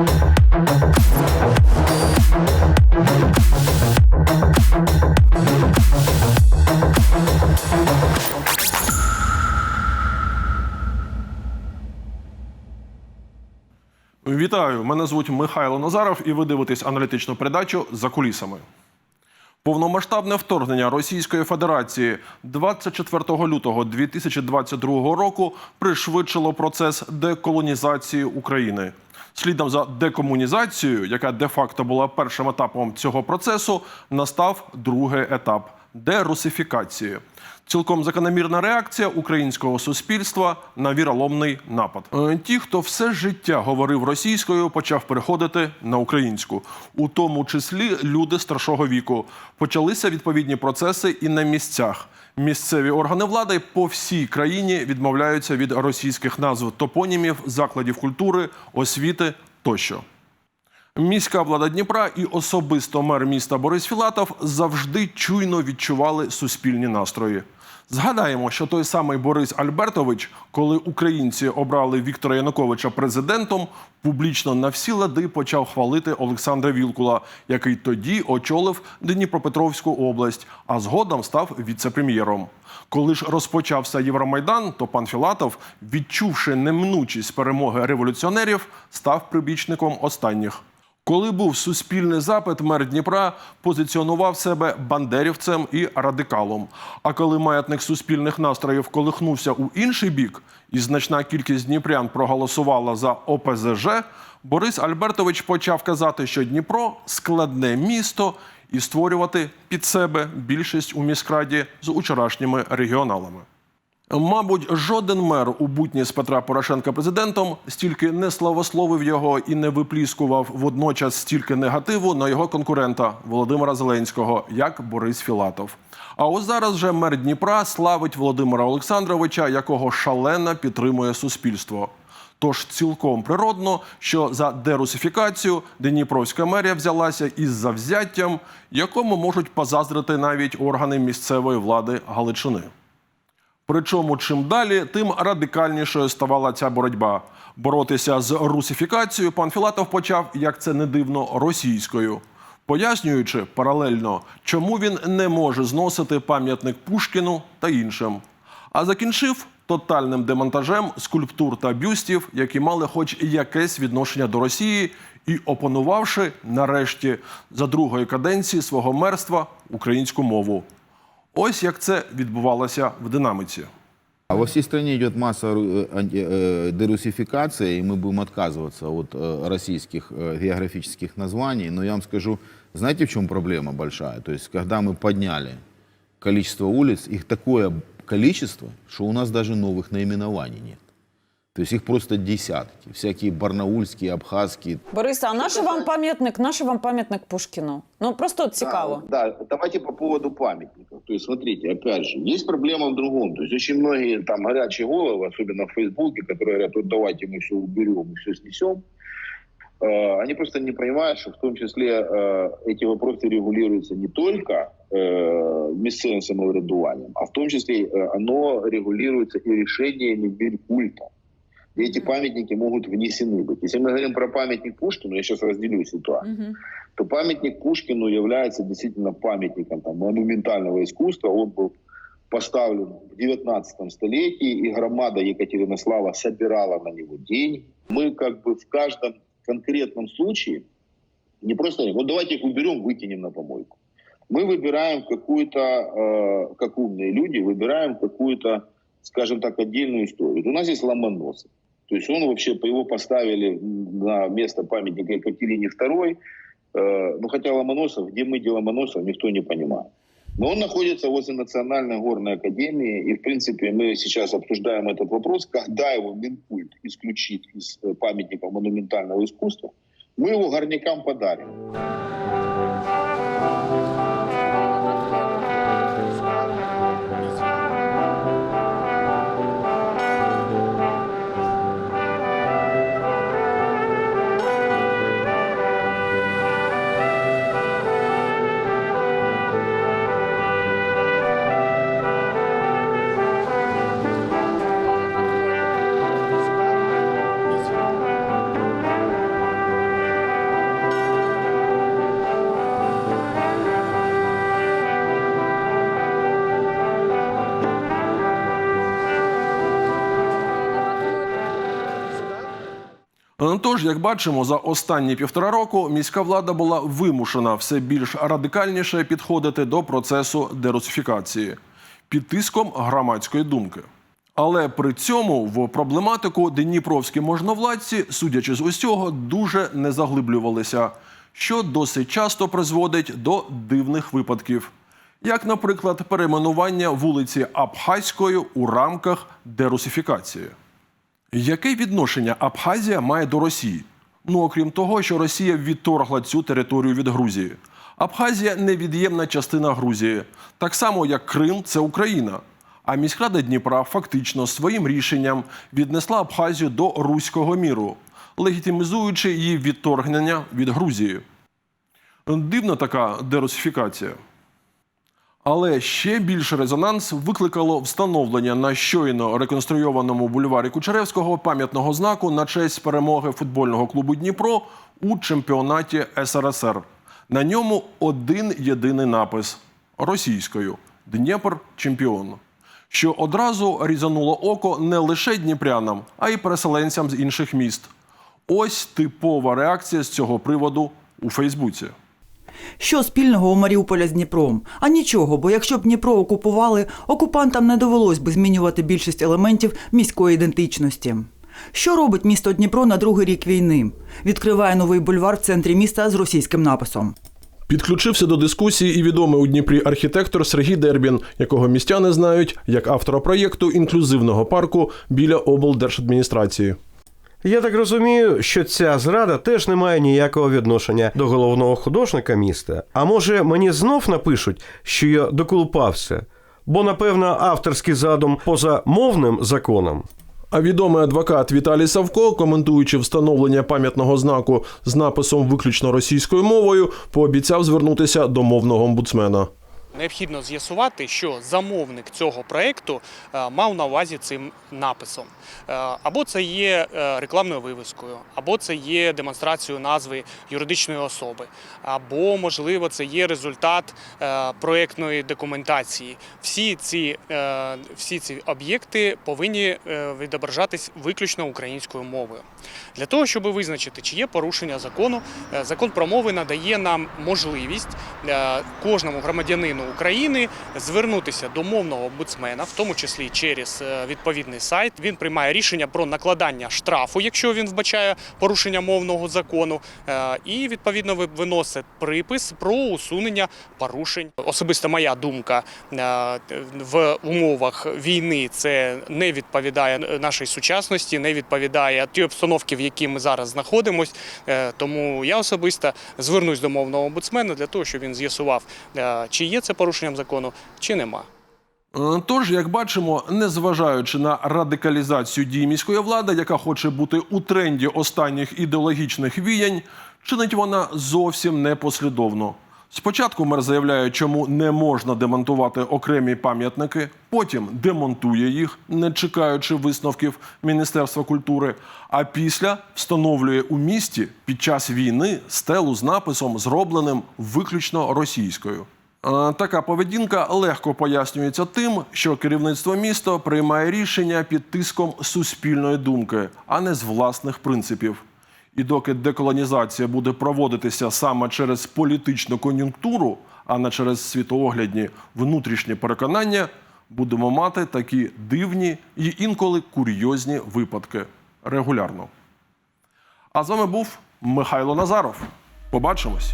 Вітаю! Мене звуть Михайло Назаров, і ви дивитесь аналітичну передачу за кулісами. Повномасштабне вторгнення Російської Федерації 24 лютого 2022 року пришвидшило процес деколонізації України. Слідом за декомунізацією, яка де-факто була першим етапом цього процесу, настав другий етап дерусифікації. Цілком закономірна реакція українського суспільства на віроломний напад. Е, Ті, хто все життя говорив російською, почав переходити на українську, у тому числі люди старшого віку. Почалися відповідні процеси і на місцях. Місцеві органи влади по всій країні відмовляються від російських назв топонімів, закладів культури, освіти тощо. Міська влада Дніпра і особисто мер міста Борис Філатов завжди чуйно відчували суспільні настрої. Згадаємо, що той самий Борис Альбертович, коли українці обрали Віктора Януковича президентом, публічно на всі лади почав хвалити Олександра Вілкула, який тоді очолив Дніпропетровську область, а згодом став віце-прем'єром. Коли ж розпочався Євромайдан, то пан Філатов, відчувши неминучість перемоги революціонерів, став прибічником останніх. Коли був суспільний запит, мер Дніпра позиціонував себе бандерівцем і радикалом. А коли маятник суспільних настроїв колихнувся у інший бік, і значна кількість дніпрян проголосувала за ОПЗЖ, Борис Альбертович почав казати, що Дніпро складне місто і створювати під себе більшість у міськраді з учорашніми регіоналами. Мабуть, жоден мер у бутні з Петра Порошенка президентом стільки не славословив його і не випліскував водночас стільки негативу на його конкурента Володимира Зеленського, як Борис Філатов. А ось зараз же мер Дніпра славить Володимира Олександровича, якого шалено підтримує суспільство. Тож цілком природно, що за дерусифікацію Дніпровська мерія взялася із завзяттям, якому можуть позаздрити навіть органи місцевої влади Галичини. Причому чим далі, тим радикальнішою ставала ця боротьба. Боротися з русифікацією пан Філатов почав, як це не дивно, російською, пояснюючи паралельно, чому він не може зносити пам'ятник Пушкіну та іншим. А закінчив тотальним демонтажем скульптур та бюстів, які мали хоч якесь відношення до Росії, і опанувавши нарешті за другої каденції свого мерства українську мову. Ось як це відбувалося в динаміці. А во всей стране идет масса э, анти- э, дерусификации, и мы будем отказываться от э, российских э, географических названий. Но я вам скажу, знаете, в чем проблема большая? То есть, когда мы подняли количество улиц, их такое количество, что у нас даже новых наименований нет. То есть их просто десятки. Всякие барнаульские, абхазские. Бориса, а наш вам пам'ятник, наш вам пам'ятник Пушкіну? Ну просто от цікаво. Да, да, давайте по поводу памятников. То есть, смотрите, опять же, есть проблема в другом. То есть, очень многие там горячие головы, особенно в Фейсбуке, которые говорят, вот давайте мы все уберем, мы все снесем. Э, Они просто не понимают, что в том числе э, эти вопросы регулируются не только э, местным самоврядуванием, а в том числе э, оно регулируется и решениями Минкульта. И эти памятники могут внесены быть. Если мы говорим про памятник Пушкину, я сейчас разделю ситуацию Мгм. то памятник Пушкину является действительно памятником там, монументального искусства. Он был поставлен в 19 столетии, и громада Екатеринослава собирала на него деньги. Мы как бы в каждом конкретном случае не просто вот давайте их уберем, выкинем на помойку. Мы выбираем какую-то, э, как умные люди, выбираем какую-то, скажем так, отдельную историю. Вот У нас есть Ломоносов. То есть он вообще, его поставили на место памятника Екатерине II, Э, ну, хотя Ломоносов, где мы, где Ломоносов, никто не понимает. Но он находится возле Национальной горной академии, и, в принципе, мы сейчас обсуждаем этот вопрос, когда его Минкульт исключит из э, памятника монументального искусства, мы его горнякам подарим. Тож, як бачимо, за останні півтора року міська влада була вимушена все більш радикальніше підходити до процесу дерусифікації під тиском громадської думки. Але при цьому в проблематику дніпровські можновладці, судячи з усього, дуже не заглиблювалися, що досить часто призводить до дивних випадків, як, наприклад, перейменування вулиці Абхазькою у рамках дерусифікації. Яке відношення Абхазія має до Росії? Ну, окрім того, що Росія відторгла цю територію від Грузії. Абхазія невід'ємна частина Грузії, так само як Крим це Україна. А міськрада Дніпра фактично своїм рішенням віднесла Абхазію до руського міру, легітимізуючи її відторгнення від Грузії. Дивна така дерусифікація. Але ще більше резонанс викликало встановлення на щойно реконструйованому бульварі Кучеревського пам'ятного знаку на честь перемоги футбольного клубу Дніпро у чемпіонаті СРСР. На ньому один єдиний напис російською Дніпр чемпіон. Що одразу різануло око не лише дніпрянам, а й переселенцям з інших міст. Ось типова реакція з цього приводу у Фейсбуці. Що спільного у Маріуполя з Дніпром? А нічого, бо якщо б Дніпро окупували, окупантам не довелось би змінювати більшість елементів міської ідентичності. Що робить місто Дніпро на другий рік війни? Відкриває новий бульвар в центрі міста з російським написом. Підключився до дискусії і відомий у Дніпрі архітектор Сергій Дербін, якого містяни знають як автора проєкту інклюзивного парку біля облдержадміністрації. Я так розумію, що ця зрада теж не має ніякого відношення до головного художника міста. А може, мені знов напишуть, що я доколупався, бо, напевно, авторський задум поза мовним законом. А відомий адвокат Віталій Савко, коментуючи встановлення пам'ятного знаку з написом виключно російською мовою, пообіцяв звернутися до мовного омбудсмена. Необхідно з'ясувати, що замовник цього проекту е, мав на увазі цим написом. Е, Або це є е, рекламною вивіскою, або це є демонстрацією назви юридичної особи, або, можливо, це є результат проектної документації. Всі ці, всі ці об'єкти повинні відображатись виключно українською мовою. Для того, щоб визначити, чи є порушення закону, закон про мови надає нам можливість кожному громадянину України звернутися до мовного омбудсмена, в тому числі через е, відповідний сайт. Він приймає рішення про накладання штрафу, якщо він вбачає порушення мовного закону, е, і відповідно виносить припис про усунення порушень. Особисто моя думка е, в умовах війни це не відповідає нашій сучасності, не відповідає тій обстановці, в якій ми зараз знаходимося. Тому я особисто звернусь до мовного омбудсмена для того, щоб він з'ясував, чи є це порушенням закону, чи нема. Е, Тож, як бачимо, незважаючи на радикалізацію дій міської влади, яка хоче бути у тренді останніх ідеологічних віянь, чинить вона зовсім непослідовно. Спочатку мер заявляє, чому не можна демонтувати окремі пам'ятники, потім демонтує їх, не чекаючи висновків Міністерства культури. А після встановлює у місті під час війни стелу з написом, зробленим виключно російською. Така поведінка легко пояснюється тим, що керівництво міста приймає рішення під тиском суспільної думки, а не з власних принципів. І доки деколонізація буде проводитися саме через політичну кон'юнктуру, а не через світооглядні внутрішні переконання, будемо мати такі дивні і інколи курйозні випадки регулярно. А з вами був Михайло Назаров. Побачимось.